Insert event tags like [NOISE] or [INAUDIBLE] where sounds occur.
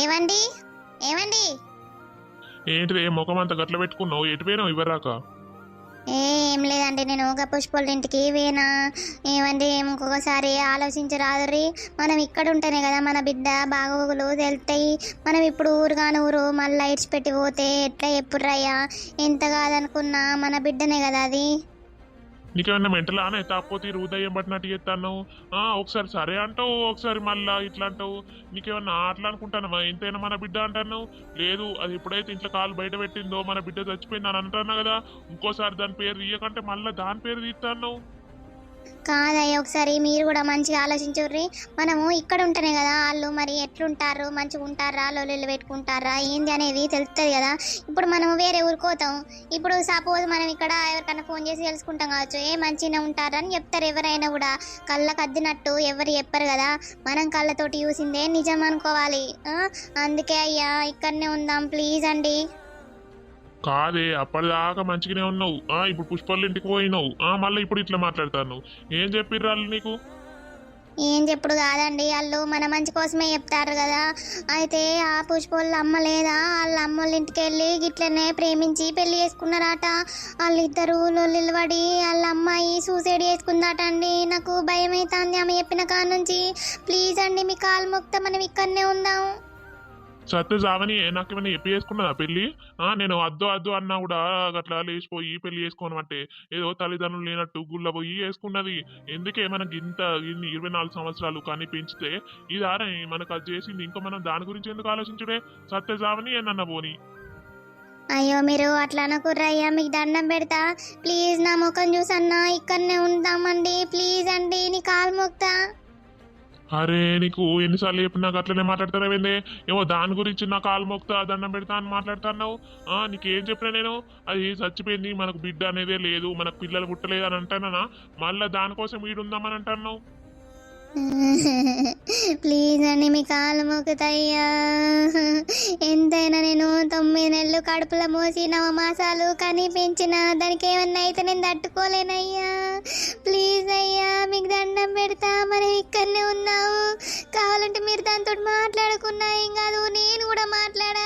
ఏవండి? ఏవండి? ఏంటిదే ముఖం అంత గట్ల పెట్టుకున్నావు? ఎటు పోయినావు ఇవ్వరాక? ఏ, ఏం లేదండి నేను ఒక పుష్పల ఇంటికి వేనా ఏమండి ఇంకొకసారి ఆలోచించరాదురి మనం ఇక్కడ ఉంటేనే కదా మన బిడ్డ బాగోగులు తెలుస్తాయి మనం ఇప్పుడు ఊరు కాని ఊరు మళ్ళీ లైట్స్ పెట్టి పోతే ఎట్లా ఎప్పుడురయ్యా ఎంత కాదనుకున్నా మన బిడ్డనే కదా అది. నీకేమైనా మెంటల్ ఆనే తాకపోతే హృదయం ఉదయం పట్టినట్టు చేస్తాను ఒకసారి సరే అంటావు ఒకసారి మళ్ళా ఇట్లా అంటావు. నీకేమన్నా అట్లా అనుకుంటానమ్మా ఎంతైనా మన బిడ్డ అంటాను లేదు అది ఎప్పుడైతే ఇంట్లో కాలు బయట పెట్టిందో మన బిడ్డ చచ్చిపోయింది అని అంటున్నా కదా ఇంకోసారి దాని పేరు తీయకంటే మళ్ళీ దాని పేరు తీస్తాను కాదయ్య ఒకసారి మీరు కూడా మంచిగా ఆలోచించుర్రి. మనము ఇక్కడ ఉంటేనే కదా వాళ్ళు మరి ఎట్లుంటారు మంచిగా ఉంటారా లొల్లు పెట్టుకుంటారా ఏంది అనేది తెలుస్తుంది కదా. ఇప్పుడు మనం వేరే ఊరుకోతాం ఇప్పుడు సపోజ్ మనం ఇక్కడ ఎవరికైనా ఫోన్ చేసి తెలుసుకుంటాం కావచ్చు. ఏ మంచిగా ఉంటారని చెప్తారు ఎవరైనా కూడా. కళ్ళకు అద్దినట్టు ఎవరు చెప్పరు కదా. మనం కళ్ళతోటి చూసిందే నిజం అనుకోవాలి. అందుకే అయ్యా ఇక్కడనే ఉందాం ప్లీజ్ అండి. కాదే అప్పటిదాకా మంచిగానే ఉన్నావు. ఆ ఇప్పుడు పుష్పల ఇంటికి పోయినావు. ఆ మళ్ళీ ఇప్పుడు ఇట్లా మాట్లాడతాను. ఏం చెప్పిర్రు వాళ్ళు నీకు? ఏం చెప్పుడు కాదండి వాళ్ళు మన మంచి కోసమే చెప్తారు కదా. అయితే ఆ పుష్పోళ్ళ అమ్మ లేదా? వాళ్ళ అమ్మోళ్ళ ఇంటికి వెళ్ళి గిట్లనే ప్రేమించి పెళ్ళి చేసుకున్నారట. వాళ్ళిద్దరు లొల్లిలు పడి వాళ్ళ అమ్మాయి సూసైడ్ చేసుకుందాట అండి నాకు భయం అవుతుంది ఆమె చెప్పిన కాడ నుంచి ప్లీజ్ అండి మీ కాలు మొక్త మనం ఇక్కడనే ఉందాం. సత్య జావని నాకేమైనా చెప్పి చేసుకున్నదా పెళ్ళి? నేను అద్దు అద్దు అన్నా కూడా అట్లా లేచిపోయి పెళ్ళి చేసుకోనమంటే ఏదో తల్లిదండ్రులు లేనట్టు గుళ్ళ పోయి వేసుకున్నది ఎందుకే మనకి ఇంత ఇన్ని ఇరవై నాలుగు సంవత్సరాలు కానీ పెంచితే ఇది ఆరని మనకు అది చేసింది. ఇంకా మనం దాని గురించి ఎందుకు ఆలోచించుడే? సత్య జావని ఏనన్నా పోని. అయ్యో మీరు అట్లా అనకుర్రయ్యా. మీకు దండం పెడతా. ప్లీజ్ నా ముఖం చూసన్నా. ఇక్కడనే ఉందామండి. ప్లీజ్ అండి. నీ కాలు మొక్తా. అరే నీకు ఎన్నిసార్లు చెప్పినా నాకు అట్లనే మాట్లాడుతున్నావేందే ఏమో దాని గురించి నా కాలు మోక్తా దండం పెడతా అని మాట్లాడుతున్నావు ఆ నీకేం చెప్పినా నేను? అది చచ్చిపోయింది మనకు బిడ్డ అనేదే లేదు మనకు పిల్లలు పుట్టలేదు అని అంటానా మళ్ళీ దానికోసం వీడుందామని అంటున్నావు [LAUGHS] ప్లీజ్ అండి మీ కాలు మొక్కుతయ్యా. ఎంతైనా నేను తొమ్మిది నెలలు కడుపులో మోసి నవమాసాలు కనిపించిన దానికి ఏమన్నా అయితే నేను తట్టుకోలేనయ్యా. ప్లీజ్ అయ్యా మీకు దండం పెడతా మనం ఇక్కడనే ఉన్నాము మీరు దాంతో మాట్లాడుకున్నా ఏం కాదు నేను కూడా మాట్లాడా